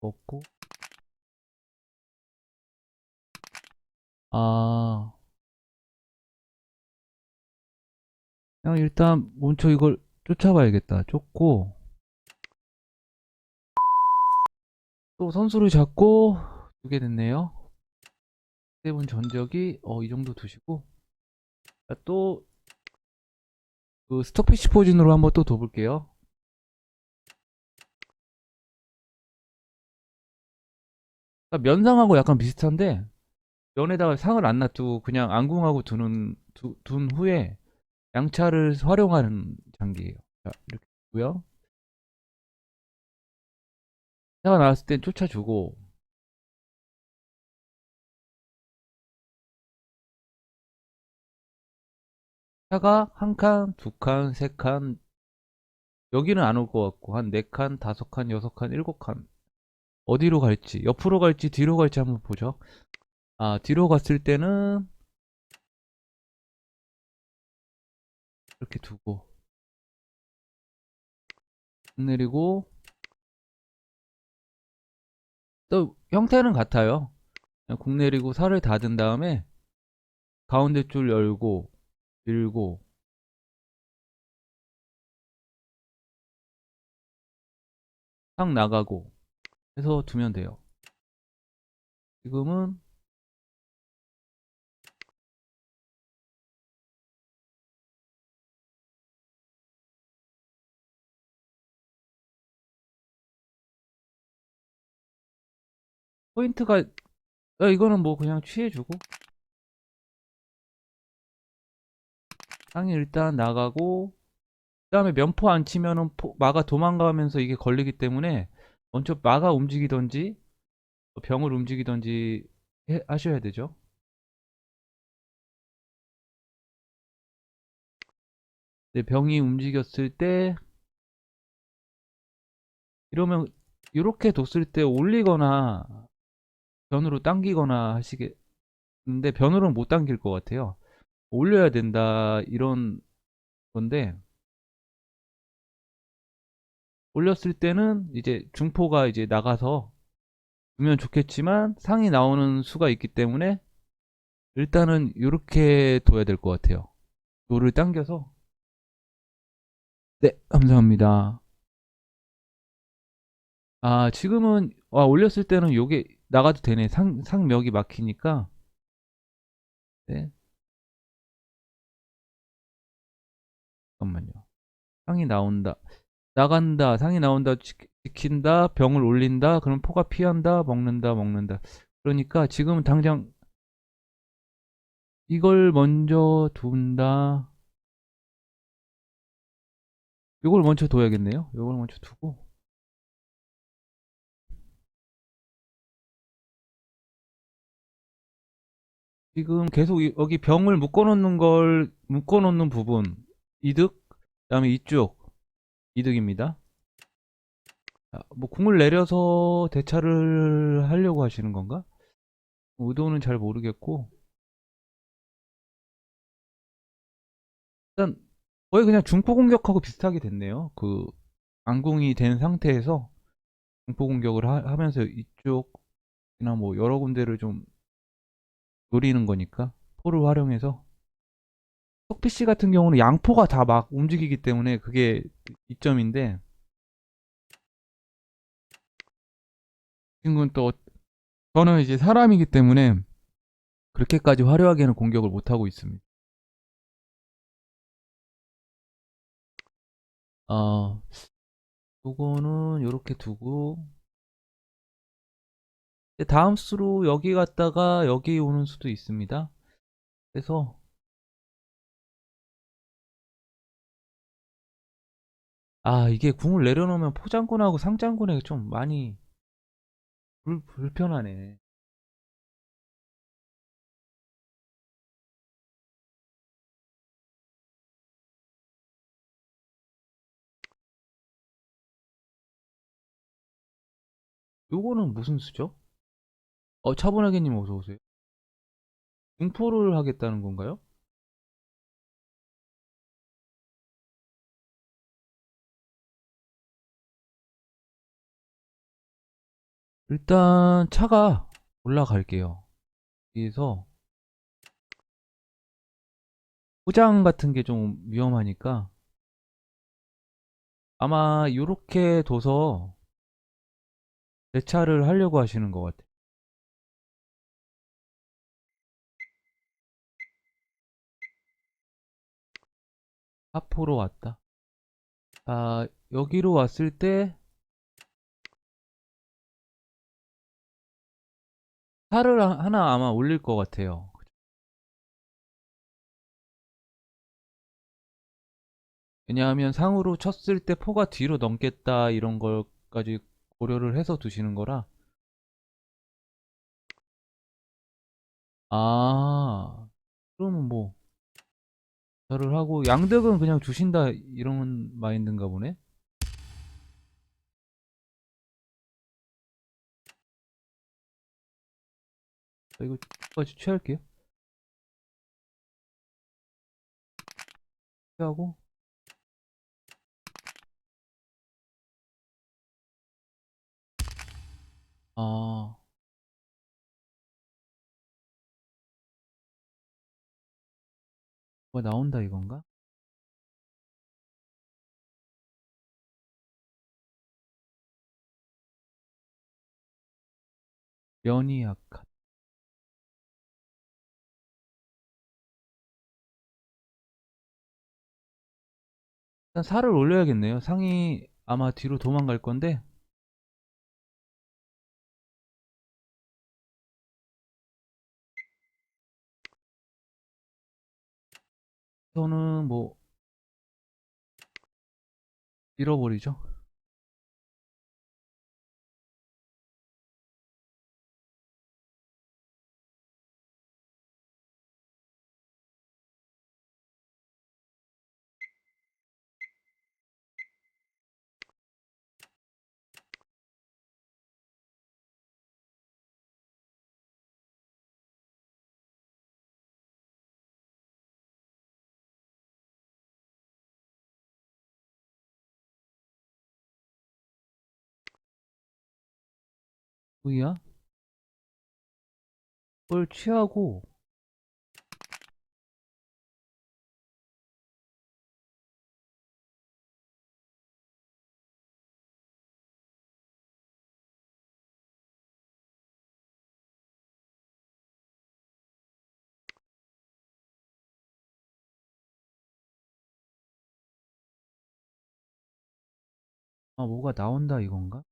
먹고. 아. 그냥 일단 먼저 이걸 쫓아봐야겠다. 쫓고. 또 선수를 잡고 두게 됐네요. 세븐 전적이 어 이 정도 두시고. 또 그 스톡피시 포진으로 한번 또 둬볼게요 면상하고 약간 비슷한데 면에다가 상을 안 놔두고 그냥 안궁하고 두는 두, 둔 후에 양차를 활용하는 장기예요. 자, 이렇게 두고요. 차가 나왔을 땐 쫓아주고 차가 한 칸, 두 칸, 세 칸, 여기는 안 올 것 같고 한 네 칸, 다섯 칸, 여섯 칸, 일곱 칸 어디로 갈지 옆으로 갈지 뒤로 갈지 한번 보죠. 아 뒤로 갔을 때는 이렇게 두고 내리고 또 형태는 같아요. 국 내리고 살을 닫은 다음에 가운데 줄 열고 밀고 상 나가고 해서 두면 돼요. 지금은 포인트가 어, 이거는 뭐 그냥 취해주고 상이 일단 나가고 그 다음에 면포 안 치면은 포- 마가 도망가면서 이게 걸리기 때문에 먼저 마가 움직이던지 병을 움직이던지 해- 하셔야 되죠 네, 병이 움직였을 때 이러면 이렇게 뒀을 때 올리거나 변으로 당기거나 하시겠는데 변으로는 못 당길 것 같아요. 올려야 된다 이런 건데 올렸을 때는 이제 중포가 이제 나가서 두면 좋겠지만 상이 나오는 수가 있기 때문에 일단은 이렇게 둬야 될 것 같아요. 노를 당겨서. 네 감사합니다. 아 지금은 와 올렸을 때는 요게 나가도 되네. 상, 상멱이 막히니까. 네. 잠깐만요. 상이 나온다 나간다 상이 나온다 지, 지킨다 병을 올린다 그럼 포가 피한다 먹는다 먹는다. 그러니까 지금은 당장 이걸 먼저 둔다. 이걸 먼저 둬야겠네요. 이걸 먼저 두고. 지금 계속 이- 여기 병을 묶어놓는 걸 묶어놓는 부분 이득 그 다음에 이쪽 이득입니다. 자, 뭐 궁을 내려서 대차를 하려고 하시는 건가? 의도는 잘 모르겠고 일단 거의 그냥 중포 공격하고 비슷하게 됐네요. 그 안궁이 된 상태에서 중포 공격을 하, 면서 이쪽이나 뭐 여러 군데를 좀 노리는 거니까 포를 활용해서 석PC 같은 경우는 양포가 다 막 움직이기 때문에 그게 이점인데 이 친구는 또 저는 이제 사람이기 때문에 그렇게까지 화려하게는 공격을 못하고 있습니다. 어, 요거는 요렇게 두고 다음 수로 여기 갔다가 여기 오는 수도 있습니다. 그래서 아 이게 궁을 내려놓으면 포장군하고 상장군에게 좀 많이 불, 불편하네. 요거는 무슨 수죠? 어 차분하게님 어서 오세요. 공포를 하겠다는 건가요? 일단 차가 올라갈게요. 여기서 포장 같은 게 좀 위험하니까 아마 이렇게 둬서 대차를 하려고 하시는 것 같아요. 하포로 왔다. 아, 여기로 왔을 때 차를 하- 하나 아마 올릴 것 같아요. 왜냐하면 상으로 쳤을 때 포가 뒤로 넘겠다 이런 걸까지 고려를 해서 두시는 거라. 아, 그러면 뭐 저를 하고 양득은 그냥 주신다 이런 마인드인가 보네. 자, 이거 까지 취할게요. 취하고 아 뭐가 나온다 이건가? 면이 약한 일단 살을 올려야겠네요. 상이 아마 뒤로 도망갈 건데 저는 뭐 잃어버리죠. 뭐야? 그걸 취하고 아 뭐가 나온다 이건가?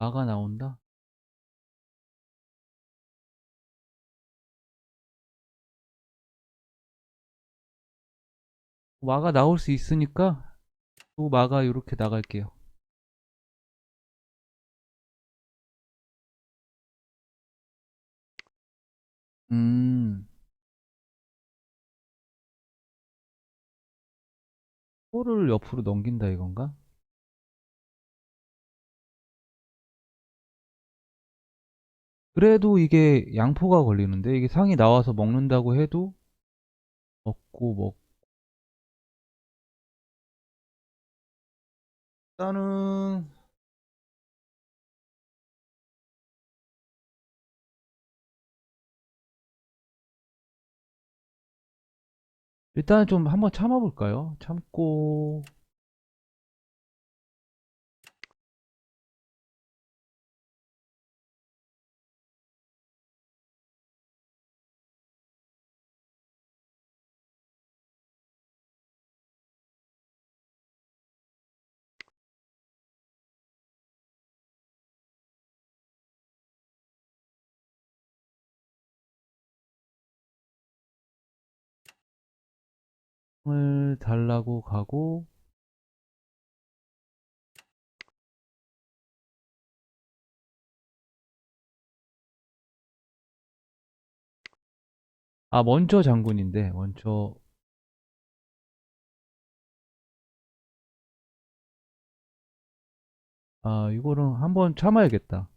마가 나온다? 마가 나올 수 있으니까 또 마가 이렇게 나갈게요. 음, 코를 옆으로 넘긴다 이건가? 그래도 이게 양포가 걸리는데 이게 상이 나와서 먹는다고 해도 먹고 먹 일단은 일단 좀 한번 참아볼까요? 참고 을 달라고 가고 아 먼저 장군인데 먼저 아 이거는 한번 참아야겠다.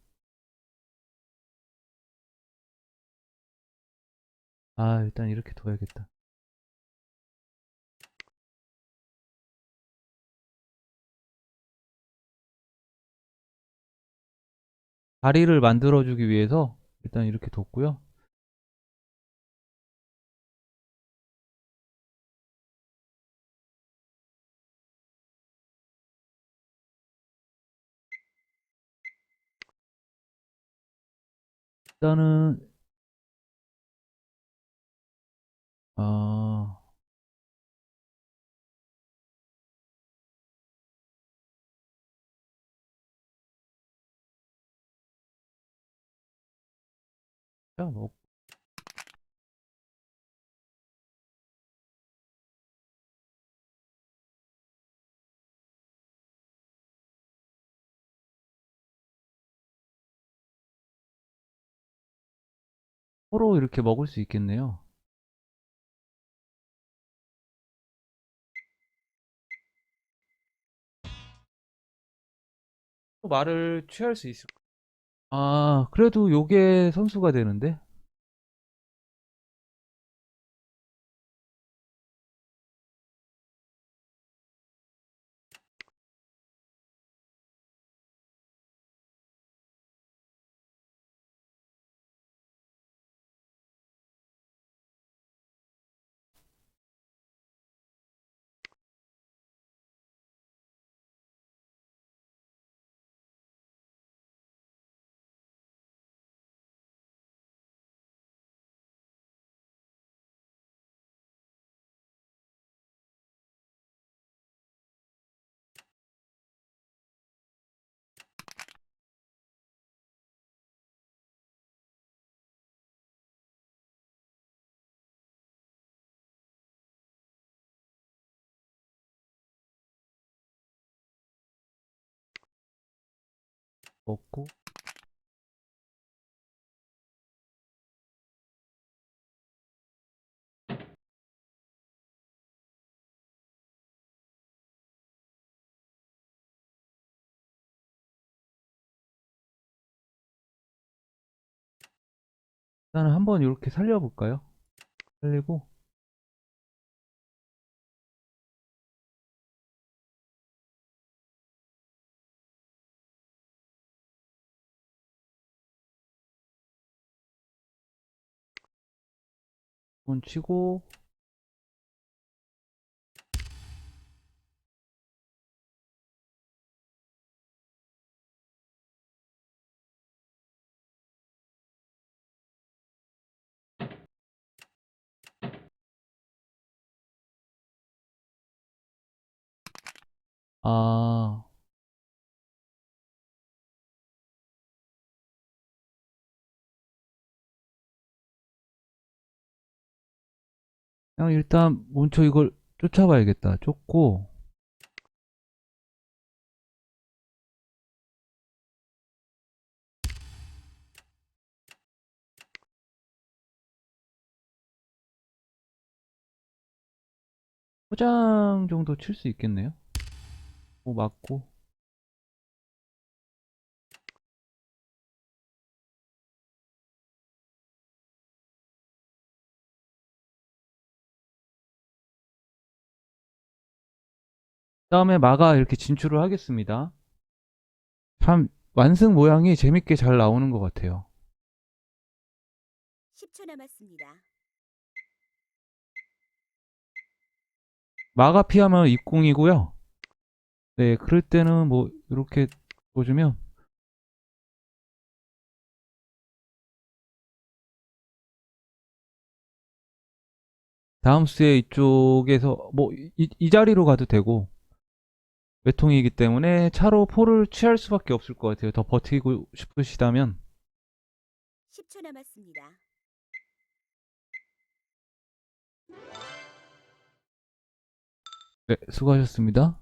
아 일단 이렇게 둬야겠다. 다리를 만들어주기 위해서 일단 이렇게 뒀고요. 일단은 뭐 서로 이렇게 먹을 수 있겠네요. 또 말을 취할 수 있을 아, 그래도 요게 선수가 되는데? 먹고 일단은 한번 이렇게 살려볼까요? 살리고 한번 치고 아 그냥 일단 먼저 이걸 쫓아봐야겠다. 쫓고 포장 정도 칠 수 있겠네요. 뭐 맞고 다음에 마가 이렇게 진출을 하겠습니다. 참 완승 모양이 재밌게 잘 나오는 것 같아요. 10초 남았습니다. 마가 피하면 입궁이고요. 네, 그럴 때는 뭐 이렇게 보여주면 다음 수에 이쪽에서 뭐 이, 이 자리로 가도 되고 외통이기 때문에 차로 포를 취할 수밖에 없을 것 같아요. 더 버티고 싶으시다면 10초 남았습니다. 네, 수고하셨습니다.